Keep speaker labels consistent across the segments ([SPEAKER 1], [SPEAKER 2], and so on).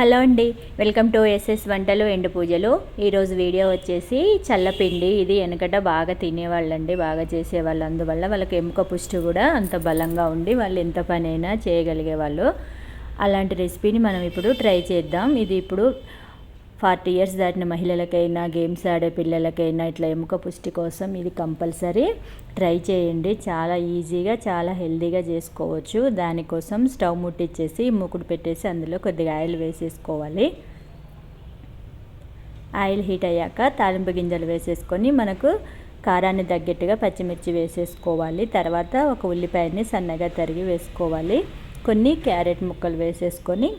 [SPEAKER 1] Hello అండి welcome to SS వంటలు ఎండు పూజలు. ఈరోజు వీడియో వచ్చేసి చల్లపిండి. ఇది వెనకట బాగా తినేవాళ్ళండి బాగా చేసేవాళ్ళు. అందువల్ల వాళ్ళకి ఎముక పుష్టి కూడా అంత బలంగా ఉండి వాళ్ళు ఎంత పనైనా చేయగలిగే వాళ్ళు అలాంటి రెసిపీని మనం ఇప్పుడు ట్రై చేద్దాం. ఇది ఇప్పుడు ఫార్టీ ఇయర్స్ దాటిన మహిళలకైనా గేమ్స్ ఆడే పిల్లలకైనా ఇట్లా ఎముక పుష్టి కోసం ఇది కంపల్సరీ ట్రై చేయండి. చాలా ఈజీగా చాలా హెల్దీగా చేసుకోవచ్చు. దానికోసం స్టవ్ ముట్టించేసి మూకుడు పెట్టేసి అందులో కొద్దిగా ఆయిల్ వేసేసుకోవాలి. ఆయిల్ హీట్ అయ్యాక తాలింపు గింజలు వేసేసుకొని మనకు కారాన్ని తగ్గట్టుగా పచ్చిమిర్చి వేసేసుకోవాలి. తర్వాత ఒక ఉల్లిపాయని సన్నగా తరిగి వేసుకోవాలి. కొన్ని క్యారెట్ ముక్కలు వేసేసుకొని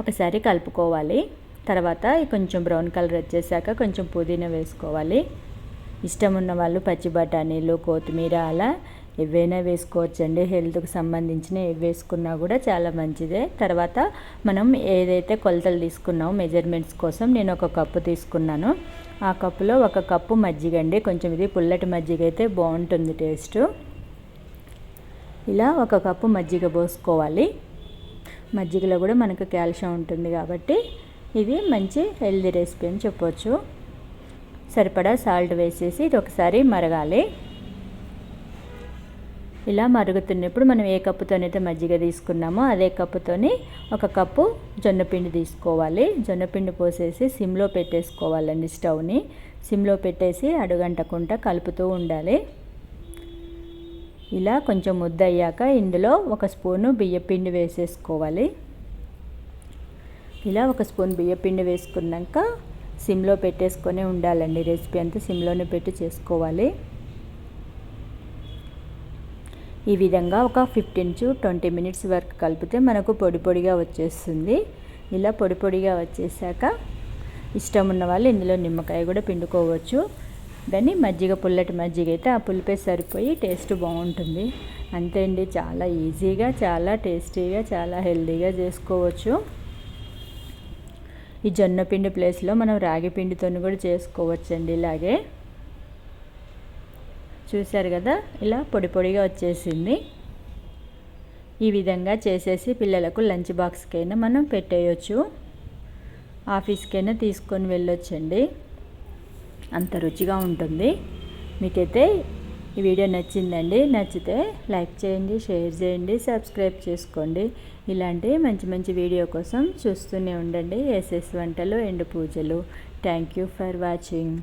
[SPEAKER 1] ఒకసారి కలుపుకోవాలి. తర్వాత కొంచెం బ్రౌన్ కలర్ వచ్చేసాక కొంచెం పుదీనా వేసుకోవాలి. ఇష్టం ఉన్న వాళ్ళు పచ్చి బఠానీలు కొత్తిమీర అలా ఏవైనా వేసుకోవచ్చండి. హెల్త్కి సంబంధించిన ఏవి వేసుకున్నా కూడా చాలా మంచిదే. తర్వాత మనం ఏదైతే కొలతలు తీసుకున్నామో మెజర్మెంట్స్ కోసం నేను ఒక కప్పు తీసుకున్నాను. ఆ కప్పులో ఒక కప్పు మజ్జిగ అండి. కొంచెం ఇది పుల్లటి మజ్జిగ అయితే బాగుంటుంది టేస్ట్. ఇలా ఒక కప్పు మజ్జిగ పోసుకోవాలి. మజ్జిగలో కూడా మనకు కాల్షియం ఉంటుంది కాబట్టి ఇది మంచి హెల్దీ రెసిపీ అని చెప్పవచ్చు సరిపడా సాల్ట్ వేసేసి ఇది ఒకసారి మరగాలి. ఇలా మరుగుతున్నప్పుడు మనం ఏ కప్పుతోనైతే మజ్జిగ తీసుకున్నామో అదే కప్పుతోని ఒక కప్పు జొన్నపిండి తీసుకోవాలి. జొన్నపిండి పోసేసి సిమ్లో పెట్టేసుకోవాలండి స్టవ్ని. సిమ్లో పెట్టేసి అడుగంటకుండా కలుపుతూ ఉండాలి. ఇలా కొంచెం ముద్ద అయ్యాక ఇందులో ఒక స్పూను బియ్యపిండి వేసేసుకోవాలి. ఇలా ఒక స్పూన్ బియ్యపిండి వేసుకున్నాక సిమ్లో పెట్టేసుకొని ఉండాలండి. రెసిపీ అంతా సిమ్లోనే పెట్టి చేసుకోవాలి. ఈ విధంగా ఒక ఫిఫ్టీన్ టు ట్వంటీ మినిట్స్ వరకు కలిపితే మనకు పొడి పొడిగా వచ్చేస్తుంది. ఇలా పొడి పొడిగా వచ్చేసాక ఇష్టం ఉన్న వాళ్ళు ఇందులో నిమ్మకాయ కూడా పిండుకోవచ్చు. దాన్ని మజ్జిగ పుల్లటి మజ్జిగ అయితే ఆ పులిపే సరిపోయి టేస్ట్ బాగుంటుంది. అంతే అండి చాలా ఈజీగా చాలా టేస్టీగా చాలా హెల్దీగా చేసుకోవచ్చు. ఈ జొన్న పిండి ప్లేస్లో మనం రాగి పిండితో కూడా చేసుకోవచ్చండి ఇలాగే. చూశారు కదా ఇలా పొడి పొడిగా వచ్చేసింది. ఈ విధంగా చేసేసి పిల్లలకు లంచ్ బాక్స్కైనా మనం పెట్టేయచ్చు. ఆఫీస్కైనా తీసుకొని వెళ్ళొచ్చండి. అంత రుచిగా ఉంటుంది. మీకైతే ఈ వీడియో నచ్చిందండి నచ్చితే లైక్ చేయండి షేర్ చేయండి సబ్స్క్రైబ్ చేసుకోండి. ఇలాంటి మంచి మంచి వీడియో కోసం చూస్తూనే ఉండండి. ఎస్ఎస్ వంటలు ఎండు పూజలు. Thank you for watching.